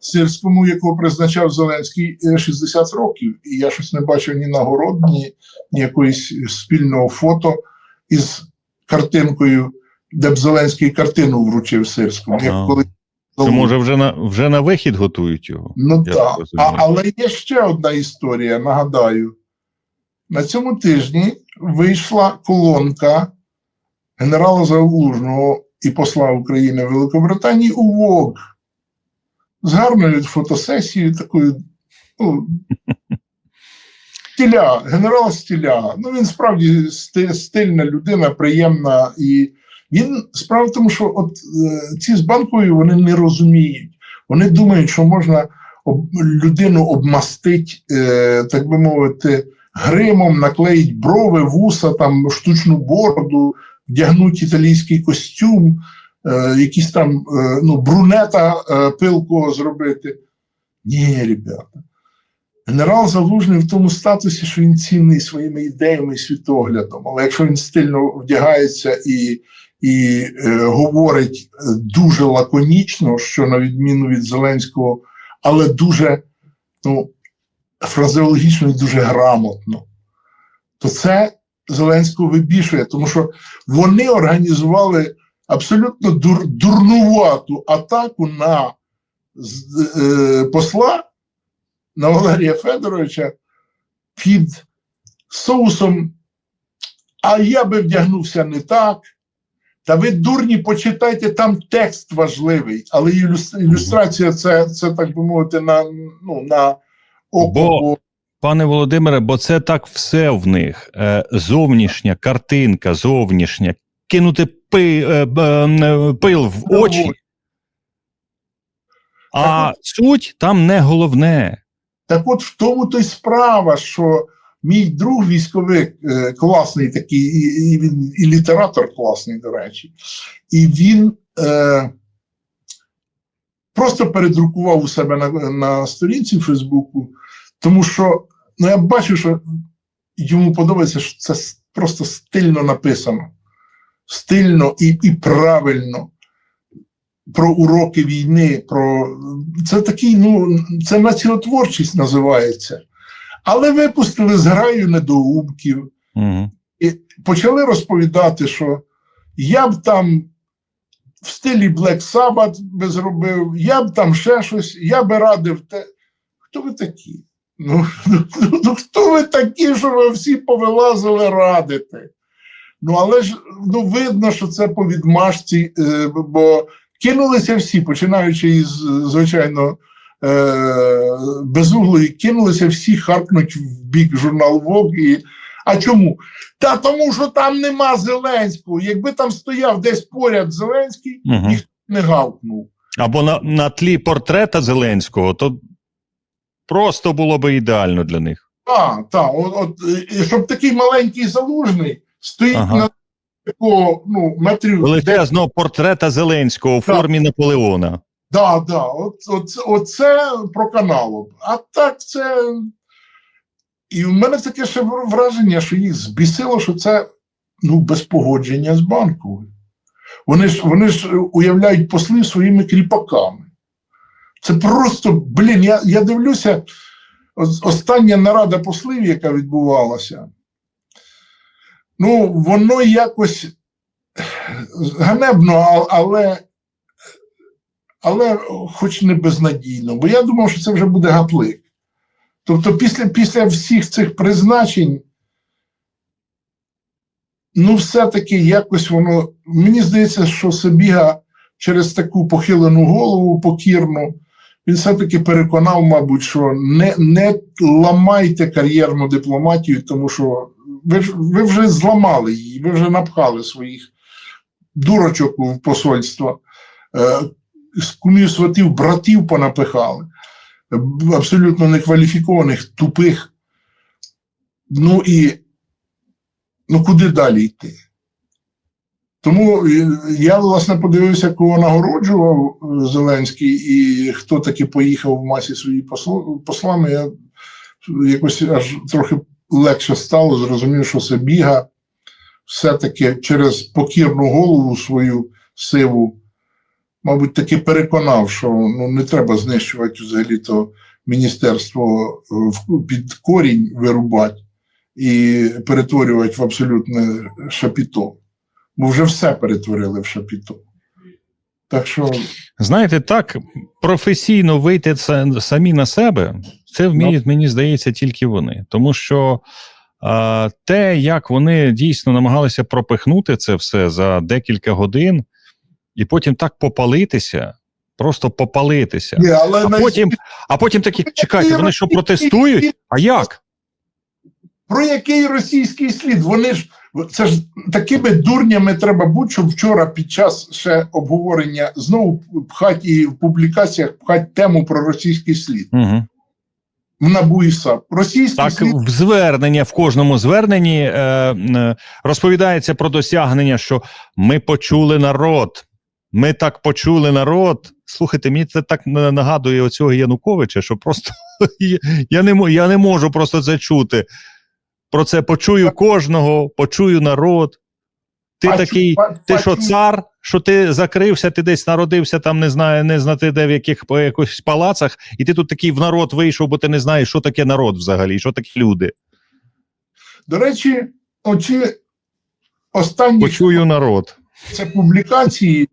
Сирському, якого призначав Зеленський е, 60 років. І я щось не бачив ні нагород, ні, ні якоїсь спільного фото із картинкою, де б Зеленський картину вручив Сирському. Як коли Це може вже на вже на вихід готують його. Ну так. А, але є ще одна історія, нагадаю. На цьому тижні вийшла колонка генерала Залужного і посла України Великобританії у ВОГ з гарною фотосесією такою. Ну, Стіля, генерал Стіля. Ну, він справді стильна людина, приємна. І він справа в тому, що от е, ці з банкою вони не розуміють. Вони думають, що можна об, людину обмастить, е, так би мовити, гримом, наклеїть брови, вуса, там штучну бороду, вдягнуть італійський костюм, якісь там е, ну, брунета е, пилкого зробити. Ні, ребята. Генерал Залужний в тому статусі, що він цінний своїми ідеями і світоглядом. Але якщо він стильно вдягається і, і е, говорить е, дуже лаконічно, що на відміну від Зеленського, але дуже ну, фразеологічно і дуже грамотно, то це Зеленського вибішує, тому що вони організували абсолютно дур, дурнувату атаку на е, посла на Валерія Федоровича під соусом. А я би вдягнувся не так. Та ви дурні, почитайте, там текст важливий, але ілюстрація це, це так би мовити, на, ну, на око. Бо- Пане Володимире, бо це так все в них. Е, зовнішня картинка, зовнішня, кинути пи, е, б- е, пил в очі. А суть там не головне. Так от в тому то й справа, що мій друг військовик е, класний такий, і, і він і літератор класний, до речі, і він е, просто передрукував у себе на, на сторінці в Фейсбуку, тому що ну, я бачу, що йому подобається, що це просто стильно написано. Стильно і, і правильно. Про уроки війни, про це такий, ну це націотворчість називається. Але випустили зграю недоумків Угу. і почали розповідати, що я б там в стилі Black Sabbath би зробив, я б там ще щось, я би радив те. Хто ви такі? Ну, ну, ну хто ви такі, що ви всі повилазили радити? Ну, але ж ну, видно, що це по відмашці, е, бо кинулися всі, починаючи із, звичайно, е, безуглої, кинулися всі харкнуть в бік журнал Vogue. І... А чому? Та тому, що там нема Зеленського. Якби там стояв десь поряд Зеленський, Угу. ніхто не гавкнув. Або на, на тлі портрета Зеленського, то просто було би ідеально для них. Так, так, от, от, щоб такий маленький залужний стоїть Ага. на такого ну, метрів 10 Величезного портрета Зеленського у формі Наполеона. Да, да, от, от, оце про каналу. А так це. І в мене таке ще враження, що їх збісило, що це ну, без погодження з банковою. Вони ж, вони ж уявляють посли своїми кріпаками. Це просто, блін, я, я дивлюся, остання нарада послів, яка відбувалася. Ну, воно якось ганебно, але але хоч не безнадійно, бо я думав, що це вже буде гаплик. Тобто, після, після всіх цих призначень, ну, все-таки якось воно. Мені здається, що Собіга через таку похилену голову покірну, він все-таки переконав, мабуть, що не, не ламайте кар'єрну дипломатію, тому що ви, ви вже зламали її, ви вже напхали своїх дурочок в посольство. Е, кумів сватів братів понапихали, абсолютно некваліфікованих, тупих. Ну і ну куди далі йти? Тому я, власне, подивився, кого нагороджував Зеленський, і хто таки поїхав в масі свої посл- послами. Я якось аж трохи легше стало, зрозумів, що це біга все-таки через покірну голову свою сиву мабуть, таки переконав, що ну, не треба знищувати взагалі то міністерство е, під корінь вирубати і перетворювати в абсолютне шапіто. Бо вже все перетворили в шапіто. Так що Знаєте, так професійно вийти самі на себе, це вміють, мені здається, тільки вони. Тому що а, те, як вони дійсно намагалися пропихнути це все за декілька годин, і потім так попалитися, просто попалитися. ні, але А на- потім, а потім такі, чекайте, вони що протестують? А як? про який російський слід? Вони ж це ж такими дурнями треба бути, щоб вчора під час ще обговорення знову пхать і в публікаціях пхать тему про російський слід. Угу. В НАБУ і САП. Російський Так, слід в звернення в кожному зверненні е, е, розповідається про досягнення, що ми почули народ. Ми так почули народ. Слухайте, мені це так на- нагадує оцього Януковича, що просто я не, я не можу просто це чути. Про це почую кожного, почую народ. Ти Пачу- такий, па- ти що цар, що ти закрився, ти десь народився, там не знаю, не знати де в яких по якихось палацах, і ти тут такий в народ вийшов, бо ти не знаєш, що таке народ взагалі, що таке люди. До речі, оці останні Почую народ. це публікації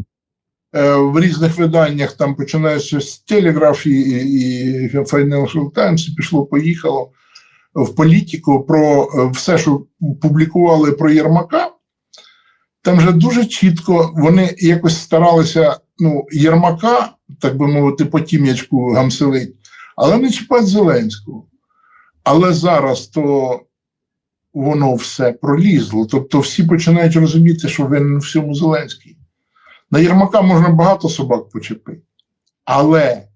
е, в різних виданнях, там починаючи з Телеграф і, і Financial Times, і пішло, поїхало в політику про е, все, що публікували про Єрмака. Там же дуже чітко вони якось старалися ну, Єрмака, так би мовити, по тім'ячку гамселить, але не чіпати Зеленського. Але зараз то воно все пролізло. Тобто всі починають розуміти, що винен всьому Зеленський. На Єрмака можна багато собак почепити. Але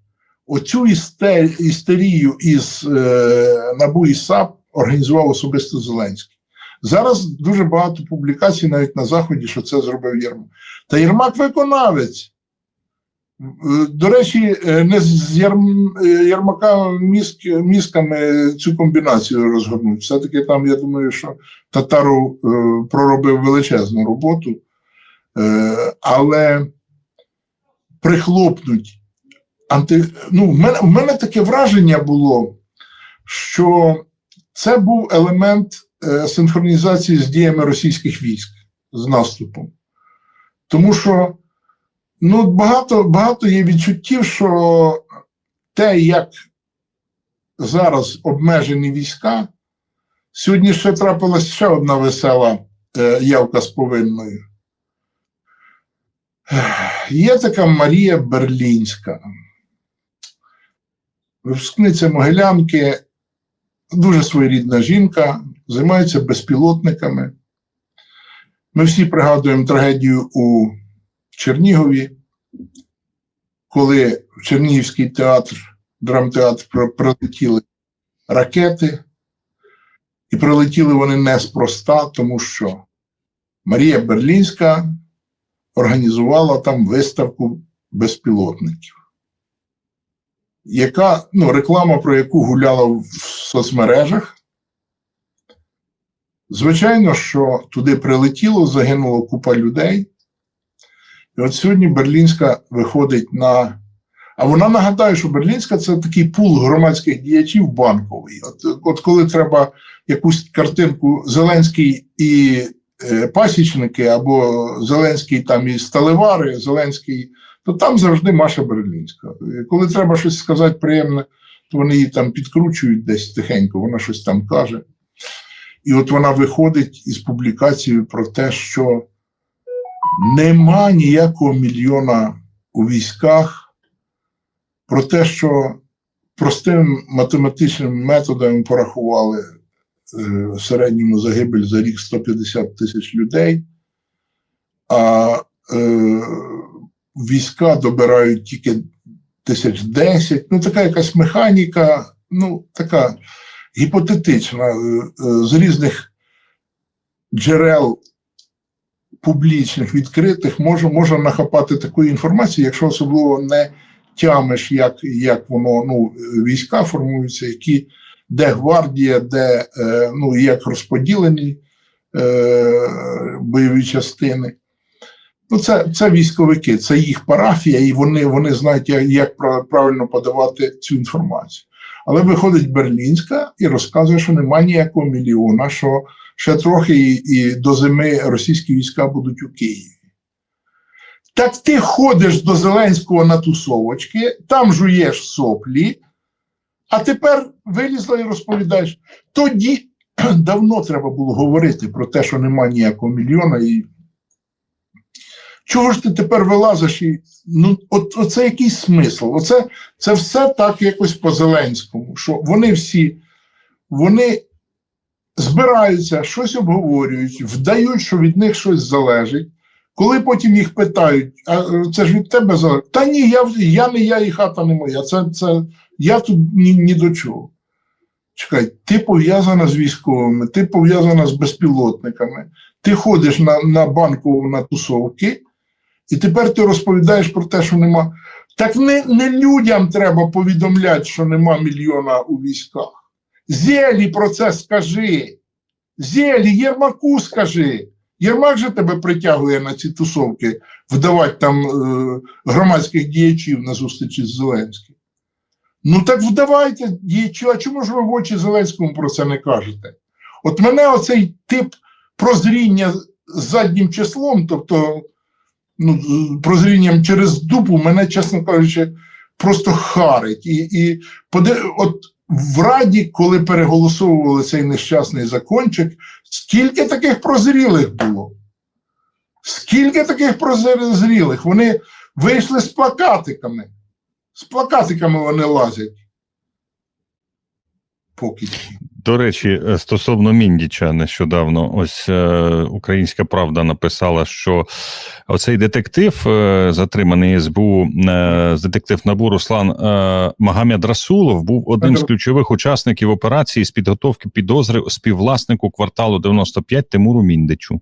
оцю істер- істерію із е, НАБУ і САП організував особисто Зеленський. Зараз дуже багато публікацій навіть на Заході, що це зробив Єрмак. Та Єрмак виконавець. Е, До речі, е, не з е, Єрмака мізк, мізками цю комбінацію розгорнуть. Все-таки там, я думаю, що Татару е, проробив величезну роботу, е, але прихлопнуть. Анти... Ну, в, мене, в мене таке враження було, що це був елемент е, синхронізації з діями російських військ з наступом. Тому що ну, багато, багато є відчуттів, що те, як зараз обмежені війська, сьогодні ще трапилась ще одна весела е, явка з повинною. Є така Марія Берлінська, випускниця Могилянки, дуже своєрідна жінка, займається безпілотниками. Ми всі пригадуємо трагедію у Чернігові, коли в Чернігівський театр, драмтеатр прилетіли ракети, і прилетіли вони неспроста, тому що Марія Берлінська організувала там виставку безпілотників, яка ну, реклама, про яку гуляла в соцмережах. Звичайно, що туди прилетіло, загинуло купа людей. І от сьогодні Берлінська виходить на. А вона нагадає, що Берлінська це такий пул громадських діячів банковий. От, от коли треба якусь картинку Зеленський і е, пасічники, або Зеленський там і сталевари, Зеленський, то там завжди Маша Берлінська. Коли треба щось сказати приємне, то вони її там підкручують десь тихенько, вона щось там каже. І от вона виходить із публікацією про те, що нема ніякого мільйона у військах, про те, що простим математичним методом порахували е, в середньому загибель за рік 150 тисяч людей, а е, війська добирають тільки тисяч десять. Ну, така якась механіка, ну, така гіпотетична, е, е, з різних джерел публічних, відкритих, може, можна нахапати такої інформації, якщо особливо не тямиш, як, як воно ну, війська формуються, які, де гвардія, де е, ну, як розподілені е, бойові частини. Ну, це, це військовики, це їх парафія, і вони, вони знають, як, як правильно подавати цю інформацію. Але виходить Берлінська і розказує, що немає ніякого мільйона, що ще трохи і, і до зими російські війська будуть у Києві. Так ти ходиш до Зеленського на тусовочки, там жуєш соплі, а тепер вилізла і розповідаєш. Тоді давно треба було говорити про те, що немає ніякого мільйона. І... Чого ж ти тепер вилазиш? І... Ну, от, оце якийсь смисл. Оце це все так якось по Зеленському, що вони всі вони збираються, щось обговорюють, вдають, що від них щось залежить. Коли потім їх питають, а е, це ж від тебе залежить? Та ні, я, я не я і хата не моя. Це, це, я тут ні, ні до чого. Чекай, ти пов'язана з військовими, ти пов'язана з безпілотниками, ти ходиш на, на банку на тусовки, і тепер ти розповідаєш про те, що нема. Так не, не людям треба повідомляти, що нема мільйона у військах. Зелі про це скажи. Зелі, Єрмаку скажи. Єрмак же тебе притягує на ці тусовки, вдавати там е, громадських діячів на зустрічі з Зеленським. Ну так вдавайте діячі, а чому ж ви в очі Зеленському про це не кажете? От мене оцей тип прозріння заднім числом, тобто ну, прозрінням через дупу, мене, чесно кажучи, просто харить. І, і от в Раді, коли переголосовували цей нещасний закончик, скільки таких прозрілих було? Скільки таких прозрілих? Вони вийшли з плакатиками. З плакатиками вони лазять. Поки. До речі, е, стосовно Міндіча, нещодавно ось е, Українська Правда написала, що оцей детектив, е, затриманий СБУ, е, детектив НАБУ Руслан е, Магомед Расулов, був один з ключових учасників операції з підготовки підозри співвласнику кварталу 95 Тимуру Міндичу.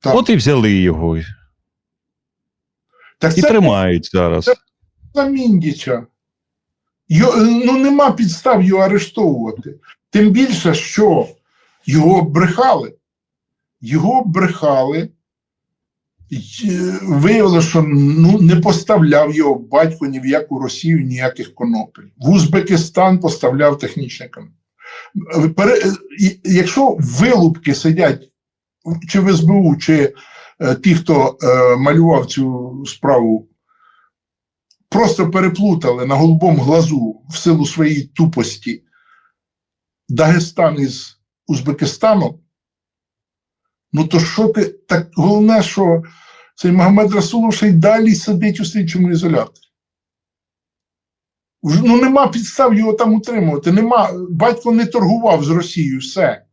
Так. От і взяли його так і це тримають зараз. за Міндіча. Йо, ну нема підстав його арештовувати. Тим більше, що його брехали. Його брехали. Е, Виявилося, що ну, не поставляв його батько ні в яку Росію ніяких конопель. В Узбекистан поставляв і- Якщо вилупки сидять чи в СБУ, чи е, ті, хто е, малював цю справу просто переплутали на голубому глазу в силу своєї тупості Дагестан із Узбекистаном, ну то що ти так головне, що цей Магомед Расулов ще й далі сидить у слідчому ізоляторі. Ну нема підстав його там утримувати. Нема, батько не торгував з Росією, все.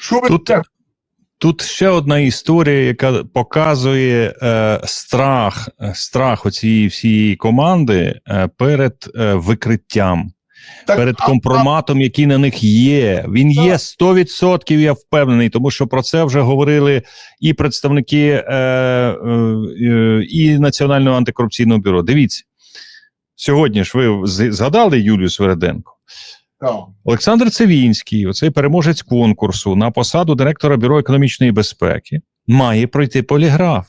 Що ви Тут- так? Тут ще одна історія, яка показує е, страх, е, страх оцієї всієї команди е, перед е, викриттям, так перед компроматом, який на них є. Він є 100%, я впевнений, тому що про це вже говорили і представники е, е, е, і Національного антикорупційного бюро. Дивіться, сьогодні ж ви згадали Юлію Свереденко. Олександр Цивінський, оцей переможець конкурсу на посаду директора Бюро економічної безпеки, має пройти поліграф.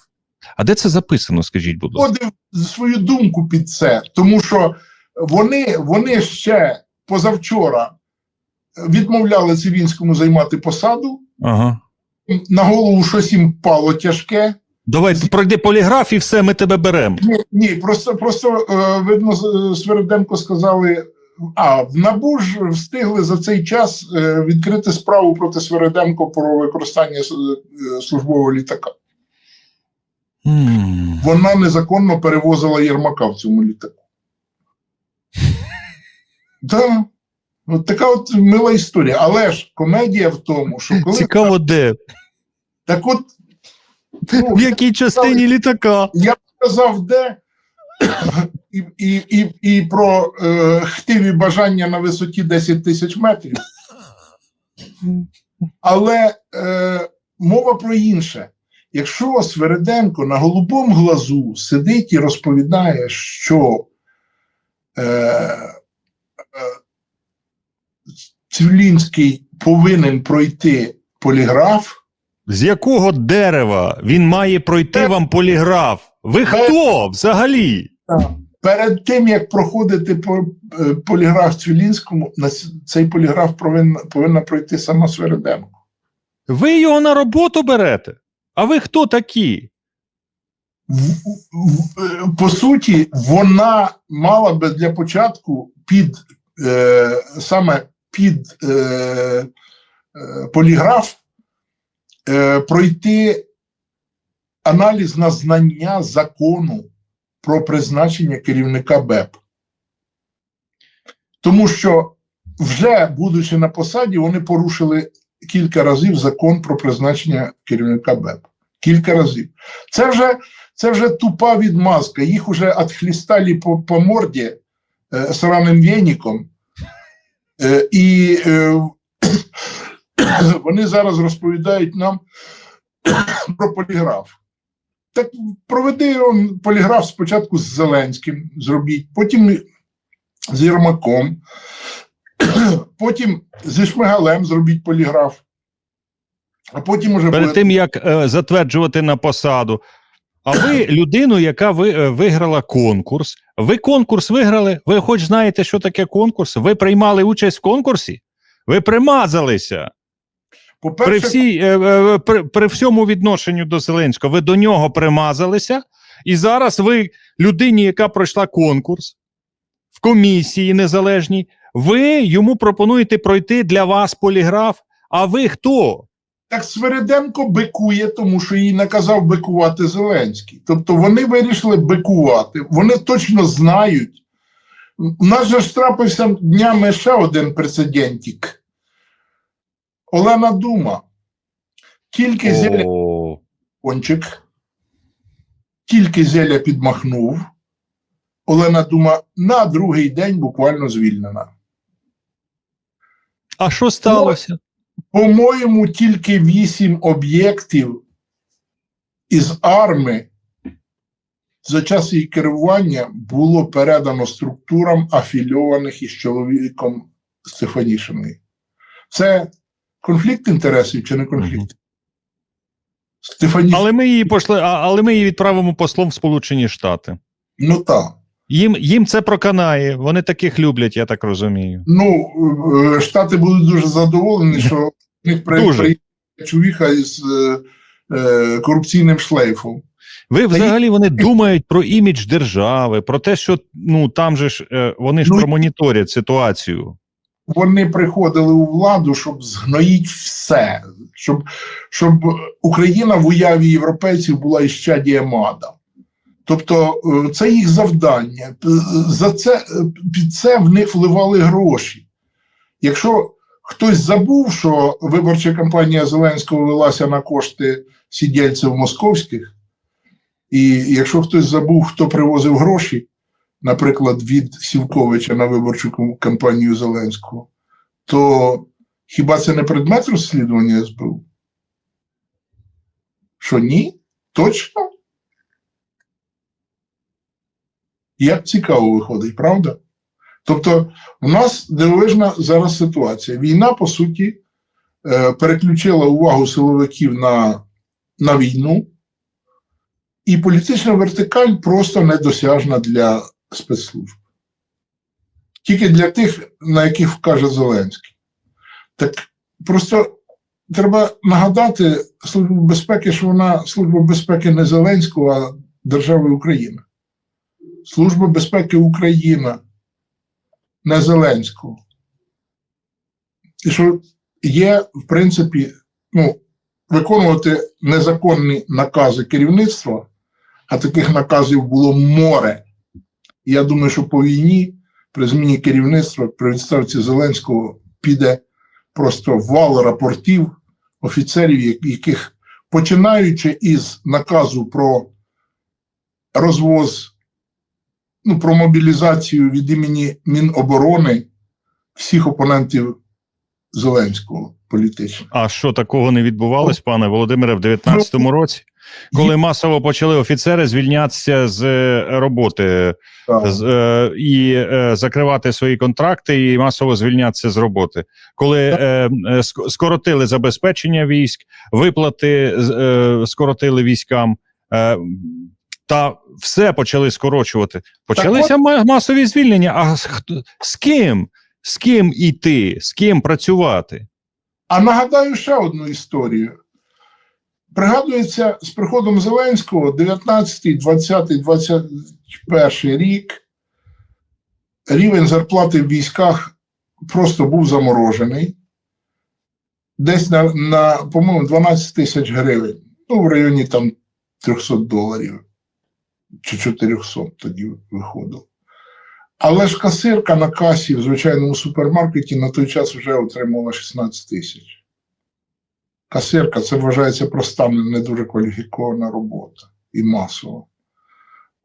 А де це записано, скажіть, будь ласка? Свою думку під це, тому що вони, вони ще позавчора відмовляли Цивінському займати посаду. Ага. На голову щось їм впало тяжке. Давай пройди поліграф і все, ми тебе беремо. Ні, ні просто, просто е, видно, Свериденко сказали. А в НАБУ ж встигли за цей час е, відкрити справу проти Свериденко про використання е, службового літака. М. Вона незаконно перевозила Єрмака в цьому літаку. Да. От така от мила історія. Але ж комедія в тому, що коли Цікаво, де? так от ну, В якій частині літака? я сказав, де і, і, і, і про е, хтиві бажання на висоті 10 тисяч метрів. Але е, мова про інше. Якщо Свериденко на голубому глазу сидить і розповідає, що е, е, Цивлінський повинен пройти поліграф, З якого дерева він має пройти вам поліграф? Ви хто взагалі? Перед тим як проходити по е, поліграф Цвілінському, цей поліграф повинна, повинна пройти сама Свереденко. Ви його на роботу берете? А ви хто такі? В- в- По суті, вона мала би для початку під е, саме під е, е, поліграф е, пройти аналіз на знання закону про призначення керівника БЕП. Тому що, вже будучи на посаді, вони порушили кілька разів закон про призначення керівника БЕП. Кілька разів. Це вже це вже тупа відмазка. Їх вже відхлістали по, по морді е, сраним вєніком. Е, і е, вони зараз розповідають нам про поліграф. Так проведи он, поліграф спочатку з Зеленським, зробіть, потім з Єрмаком, потім зі Шмигалем зробіть поліграф. А потім уже Перед буде- тим як е, затверджувати на посаду. А ви людину, яка ви, е, виграла конкурс. Ви конкурс виграли. Ви хоч знаєте, що таке конкурс? Ви приймали участь в конкурсі? Ви примазалися при, по-перше, всій, е, е, при, при всьому відношенню до Зеленського. Ви до нього примазалися, і зараз ви людині, яка пройшла конкурс в комісії незалежній, ви йому пропонуєте пройти для вас поліграф. А ви хто? Так Свериденко бикує, тому що їй наказав бикувати Зеленський. Тобто вони вирішили бикувати. Вони точно знають. У нас же ж трапився днями ще один прецедентик. Олена Дума. Тільки зеля кончик, тільки зеля підмахнув. Олена Дума на другий день буквально звільнена. а що сталося? По-моєму, тільки вісім об'єктів із арми за час її керування було передано структурам, афільованих із чоловіком Стефанішиною. Це конфлікт інтересів чи не конфлікт? Мгм. Стефаніш... Але ми її пошли, а, але ми її відправимо послом в Сполучені Штати. Ну так. Їм, їм це проканає. Вони таких люблять, я так розумію. Ну, е, Штати будуть дуже задоволені, що в них при- Дуже. приїхав чоловіка із е, е, корупційним шлейфом. Ви взагалі вони думають про імідж держави, про те, що ну там же ж е, вони ж Ну, промоніторять ситуацію. Вони приходили у владу, щоб згноїть все, щоб, щоб Україна в уяві європейців була іщадієм ада. Тобто е, це їх завдання. За це, е, під це в них вливали гроші. Якщо хтось забув, що виборча кампанія Зеленського велася на кошти сідельців московських, і якщо хтось забув, хто привозив гроші, наприклад, від Сівковича на виборчу кампанію Зеленського, то хіба це не предмет розслідування СБУ? Що ні? Точно? Як цікаво виходить, правда? Тобто, у нас дивовижна зараз ситуація. Війна, по суті, е, переключила увагу силовиків на, на війну, і політична вертикаль просто недосяжна для спецслужб. Тільки для тих, на яких вкаже Зеленський. Так просто треба нагадати Службу безпеки, що вона Служба безпеки не Зеленського, а держави Україна. Служба безпеки Україна, не Зеленського. І що є, в принципі, ну, виконувати незаконні накази керівництва, а таких наказів було море. І я думаю, що по війні при зміні керівництва при відставці Зеленського піде просто вал рапортів офіцерів, яких починаючи із наказу про розвоз, ну, про мобілізацію від імені Міноборони всіх опонентів Зеленського політично. А що такого не відбувалось, пане Володимире, в 19-му році? Коли масово почали офіцери звільнятися з е, роботи з, е, і е, закривати свої контракти, і масово звільнятися з роботи, коли е, е, скоротили забезпечення військ, виплати е, скоротили військам. Е, та все почали скорочувати. Почалися ма- масові звільнення. А з, з ким? З ким іти? З ким працювати? А нагадаю ще одну історію. Пригадується, з приходом Зеленського 19, 20, 21 рік рівень зарплати в військах просто був заморожений. Десь на, на по-моєму, 12 тисяч гривень. Ну, в районі там 300 доларів чи 400 тоді виходило. Але ж касирка на касі в звичайному супермаркеті на той час вже отримувала 16 тисяч. Касирка це вважається проста, не дуже кваліфікована робота і масова.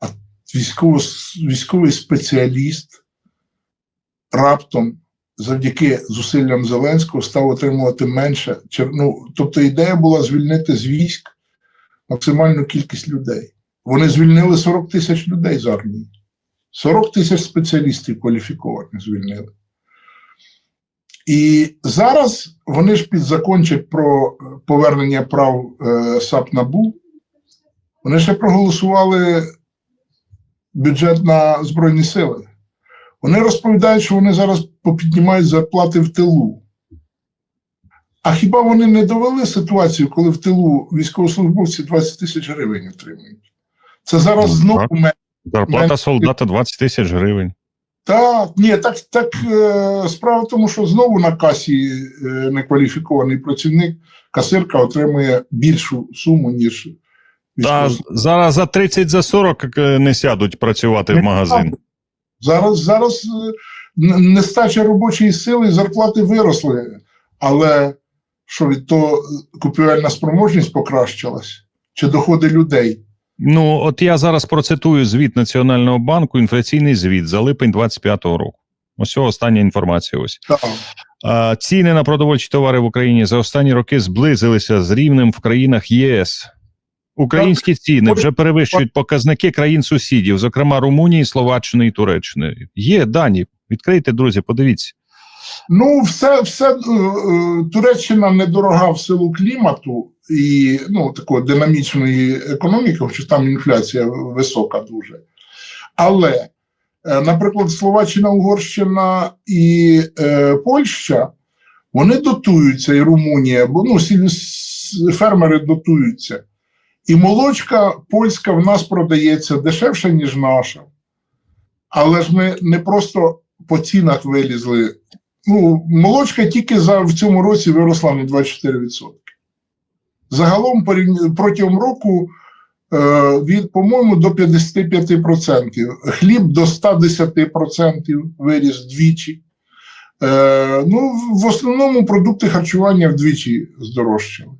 А військово, військовий спеціаліст раптом завдяки зусиллям Зеленського став отримувати менше. Ну, тобто ідея була звільнити з військ максимальну кількість людей. Вони звільнили 40 тисяч людей з армії. 40 тисяч спеціалістів кваліфікованих звільнили. І зараз вони ж підзакончать про е, повернення прав е, САП НАБУ. Вони ще проголосували бюджет на Збройні Сили. Вони розповідають, що вони зараз попіднімають зарплати в тилу. А хіба вони не довели ситуацію, коли в тилу військовослужбовці 20 тисяч гривень отримують? Це зараз Ну, знову менше. Зарплата солдата 20 тисяч гривень. Так, ні, так, так е, справа в тому, що знову на касі е, некваліфікований працівник, касирка отримує більшу суму, ніж Та зараз за 30 за 40 е, не сядуть працювати в магазин. Зараз, зараз нестача робочої сили, зарплати виросли, але що від того купівельна спроможність покращилась? Чи доходи людей? Ну, от я зараз процитую звіт Національного банку, інфляційний звіт за липень 25-го року. Ось остання інформація. Ось а, ціни на продовольчі товари в Україні за останні роки зблизилися з рівнем в країнах ЄС. Українські ціни вже перевищують показники країн сусідів, зокрема Румунії, Словаччини і Туреччини. Є дані. Відкрийте, друзі, подивіться. Ну, все, все е, е, Туреччина недорога в силу клімату і ну, такої динамічної економіки, хоча там інфляція висока дуже. Але, е, наприклад, Словаччина, Угорщина і е, Польща вони дотуються, і Румунія, бо ну, фермери дотуються. І молочка польська в нас продається дешевше, ніж наша. Але ж ми не просто по цінах вилізли ну, молочка тільки за в цьому році виросла на 24%. Загалом протягом року е, від, по-моєму, до 55%. Хліб до 110% виріс двічі. Е, ну, в- основному продукти харчування вдвічі здорожчали.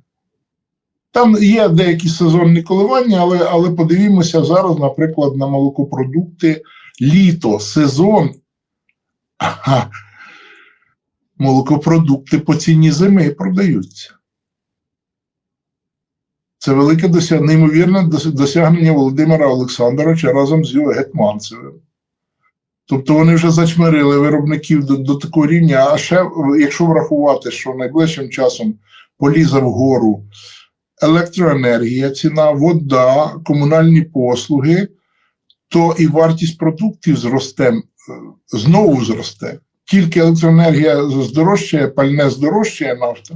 Там є деякі сезонні коливання, але, але подивімося зараз, наприклад, на молокопродукти літо, сезон. Ага, молокопродукти по ціні зими продаються. Це велике досягнення, неймовірне досягнення Володимира Олександровича разом з його гетманцевим. Тобто вони вже зачмирили виробників до, до такого рівня. А ще, якщо врахувати, що найближчим часом полізе вгору електроенергія, ціна, вода, комунальні послуги, то і вартість продуктів зросте, е, знову зросте тільки електроенергія здорожчає, пальне здорожчає нафта,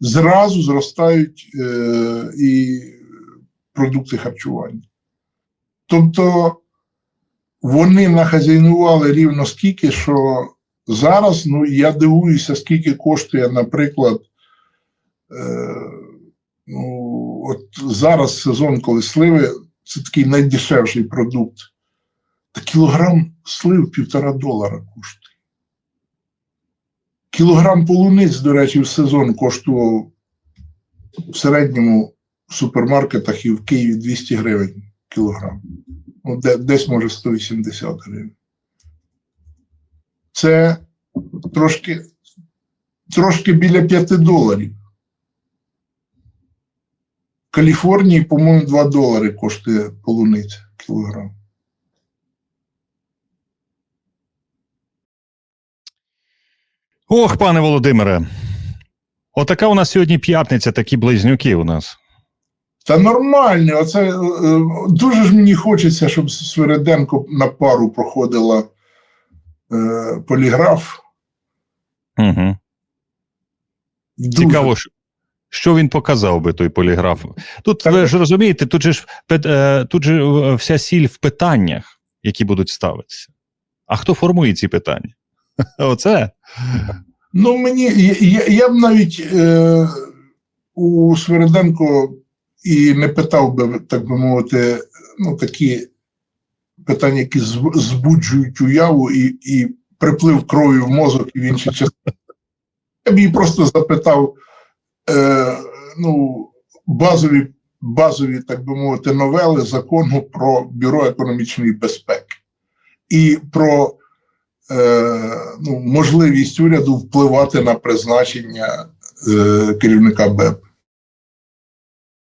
зразу зростають е, і продукти харчування. Тобто вони нахазяйнували рівно скільки, що зараз ну, я дивуюся, скільки коштує, наприклад, е, ну, от зараз сезон, коли сливи, це такий найдешевший продукт. Та кілограм слив півтора долара коштує. Кілограм полуниць, до речі, в сезон коштував в середньому в супермаркетах і в Києві 200 гривень кілограм. Ну, десь може 180 гривень. Це трошки, трошки біля 5 доларів. В Каліфорнії, по-моєму, 2 долари коштує полуниця кілограм. Ох, пане Володимире. Отака у нас сьогодні п'ятниця, такі близнюки у нас. Та нормально, оце е, е, дуже ж мені хочеться, щоб Свириденко на пару проходила е, поліграф. Угу. Дуже. Цікаво, що, він показав би той поліграф. Тут Так, ви ж розумієте, тут же ж е, тут же вся сіль в питаннях, які будуть ставитися. А хто формує ці питання? Оце. Ну, мені я, я, б навіть е, у Свириденко і не питав би, так би мовити, ну, такі питання, які зб- збуджують уяву і, і приплив крові в мозок і в інші частини. Я б її просто запитав е, ну, базові, базові, так би мовити, новели закону про Бюро економічної безпеки і про ну, можливість уряду впливати на призначення е, керівника БЕП.